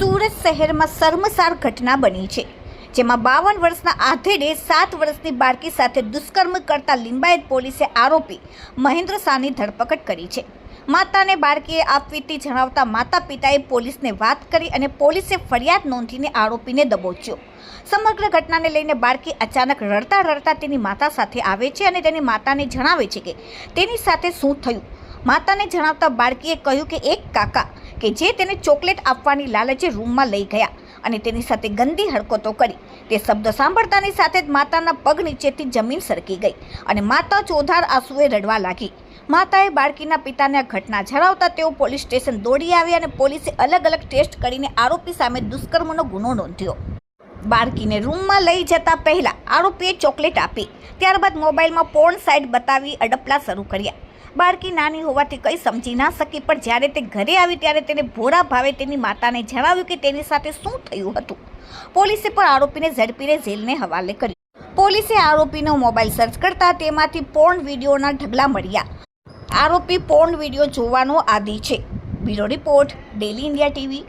સુરત શહેરમાં શર્મસાર ઘટના બની છે, જેમાં બાવન વર્ષના આધેડે સાત વર્ષની બાળકી સાથે દુષ્કર્મ કરતા લિંબાયત પોલીસે આરોપી મહેન્દ્ર શાહની ધરપકડ કરી છે. માતાને બાળકીએ આપવીતી જણાવતા માતા પિતાએ પોલીસને વાત કરી અને પોલીસે ફરિયાદ નોંધીને આરોપીને દબોચ્યો. સમગ્ર ઘટનાને લઈને બાળકી અચાનક રડતા રડતા તેની માતા સાથે આવે છે અને તેની માતાને જણાવે છે કે તેની સાથે શું થયું. માતાને જણાવતા બાળકીએ કહ્યું કે, એક કાકા કે જે તેને ચોકલેટ આપવાની લાલચે રૂમમાં લઈ ગયા અને તેની સાથે ગંદી હરકતો કરી. તે શબ્દ સાંભળતાની સાથે જ માતાના પગ નીચેથી જમીન સરકી ગઈ અને માતા ચોધાર આંસુએ રડવા લાગી. માતાએ બાળકીના પિતાને આ ઘટના જણાવતા તેઓ પોલીસ સ્ટેશન દોડી આવ્યા અને પોલીસે અલગ અલગ ટેસ્ટ કરીને આરોપી સામે દુષ્કર્મનો ગુનો નોંધ્યો. બાળકીને રૂમમાં લઈ જતા પહેલાં આરોપીએ ચોકલેટ આપી, ત્યારબાદ મોબાઈલમાં પોર્ન સાઇટ બતાવી અડપલા શરૂ કર્યા. બાળકી નાની હોવાથી કંઈ સમજી ના શકી, પણ જ્યારે તે ઘરે આવી ત્યારે તેને ભોળા ભાવે તેની માતાને જણાવ્યું કે તેની સાથે શું થયું હતું. પોલીસે પણ આરોપીને ઝડપીને જેલને હવાલે કર્યો. પોલીસે આરોપીનો મોબાઈલ સર્ચ કરતા તેમાંથી પોર્ન વિડીયોના ઢગલા મળ્યા. આરોપી પોર્ન વીડિયો જોવાનો આદિ છે. Bureau report, Daily India TV.